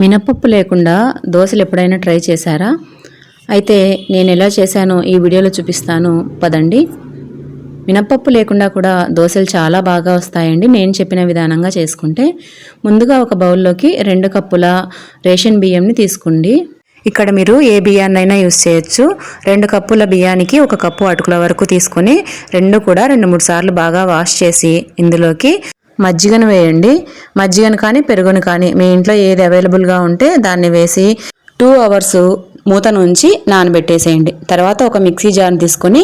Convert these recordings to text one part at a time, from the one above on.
మినపప్పు లేకుండా దోశలు ఎప్పుడైనా ట్రై చేశారా? అయితే నేను ఎలా చేశానో ఈ వీడియోలో చూపిస్తాను. పదండి. మినపప్పు లేకుండా కూడా దోశలు చాలా బాగా వస్తాయండి. నేను చెప్పిన విధానంగా చేసుకుంటే. ముందుగా ఒక బౌల్లోకి రెండు కప్పుల రేషన్ బియ్యంని తీసుకోండి. ఇక్కడ మీరు ఏ బియ్యాన్నైనా యూస్ చేయొచ్చు. రెండు కప్పుల బియ్యానికి ఒక కప్పు అటుకుల వరకు తీసుకొని రెండు కూడా రెండు మూడు సార్లు బాగా వాష్ చేసి ఇందులోకి మజ్జిగను వేయండి. మజ్జిగను కానీ పెరుగును కానీ మీ ఇంట్లో ఏది అవైలబుల్గా ఉంటే దాన్ని వేసి టూ అవర్స్ మూతను ఉంచి నానబెట్టేసేయండి. తర్వాత ఒక మిక్సీ జార్ని తీసుకొని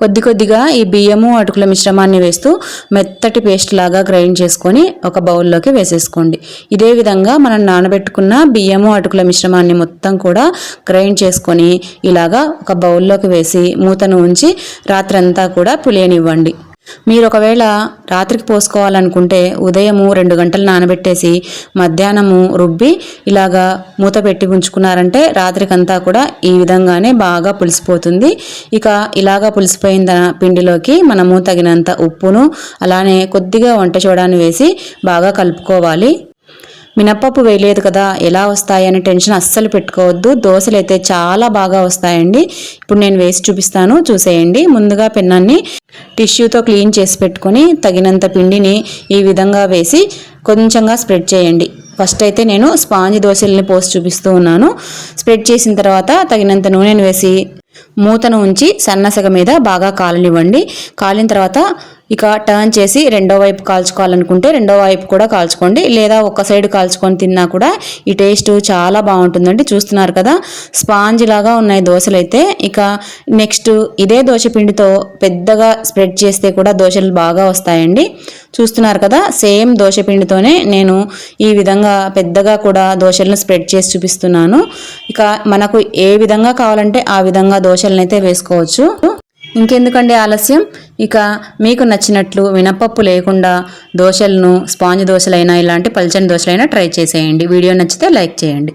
కొద్ది కొద్దిగా ఈ బియ్యము అటుకుల మిశ్రమాన్ని వేస్తూ మెత్తటి పేస్ట్ లాగా గ్రైండ్ చేసుకొని ఒక బౌల్లోకి వేసేసుకోండి. ఇదే విధంగా మనం నానబెట్టుకున్న బియ్యము అటుకుల మిశ్రమాన్ని మొత్తం కూడా గ్రైండ్ చేసుకొని ఇలాగా ఒక బౌల్లోకి వేసి మూతను ఉంచి రాత్రంతా కూడా పులియనివ్వండి. మీరు ఒకవేళ రాత్రికి పోసుకోవాలనుకుంటే ఉదయము రెండు గంటలు నానబెట్టేసి మధ్యాహ్నము రుబ్బి ఇలాగా మూత పెట్టి ఉంచుకున్నారంటే రాత్రికంతా కూడా ఈ విధంగానే బాగా పులిసిపోతుంది. ఇక ఇలాగా పులిసిపోయిన పిండిలోకి మనము తగినంత ఉప్పును అలానే కొద్దిగా వంట చూడాన్ని వేసి బాగా కలుపుకోవాలి. మినప్పప్పు వేయలేదు కదా ఎలా వస్తాయని టెన్షన్ అస్సలు పెట్టుకోవద్దు. దోశలు అయితే చాలా బాగా వస్తాయండి. ఇప్పుడు నేను వేసి చూపిస్తాను చూసేయండి. ముందుగా పెన్నాన్ని టిష్యూతో క్లీన్ చేసి పెట్టుకొని తగినంత పిండిని ఈ విధంగా వేసి కొంచెంగా స్ప్రెడ్ చేయండి. ఫస్ట్ అయితే నేను స్పాంజ్ దోశల్ని పోసి చూపిస్తూ ఉన్నాను. స్ప్రెడ్ చేసిన తర్వాత తగినంత నూనెను వేసి మూతను ఉంచి సన్నసగ మీద బాగా కాలనివ్వండి. కాలిన తర్వాత ఇక టర్న్ చేసి రెండో వైపు కాల్చుకోవాలనుకుంటే రెండో వైపు కూడా కాల్చుకోండి. లేదా ఒక సైడ్ కాల్చుకొని తిన్నా కూడా ఈ టేస్ట్ చాలా బాగుంటుందండి. చూస్తున్నారు కదా స్పాంజ్ లాగా ఉన్నాయి దోశలు అయితే ఇక నెక్స్ట్ ఇదే దోశ పిండితో పెద్దగా స్ప్రెడ్ చేస్తే కూడా దోశలు బాగా వస్తాయండి. చూస్తున్నారు కదా సేమ్ దోశ పిండితోనే నేను ఈ విధంగా పెద్దగా కూడా దోశలను స్ప్రెడ్ చేసి చూపిస్తున్నాను. ఇక మనకు ఏ విధంగా కావాలంటే ఆ విధంగా దోశలను అయితే వేసుకోవచ్చు. ఇంకెందుకండి ఆలస్యం? ఇక మీకు నచ్చినట్లు మినపప్పు లేకుండా దోశలను స్పాంజ్ దోశలైనా ఇలాంటి పల్చని దోశలైనా ట్రై చేసేయండి. వీడియో నచ్చితే లైక్ చేయండి.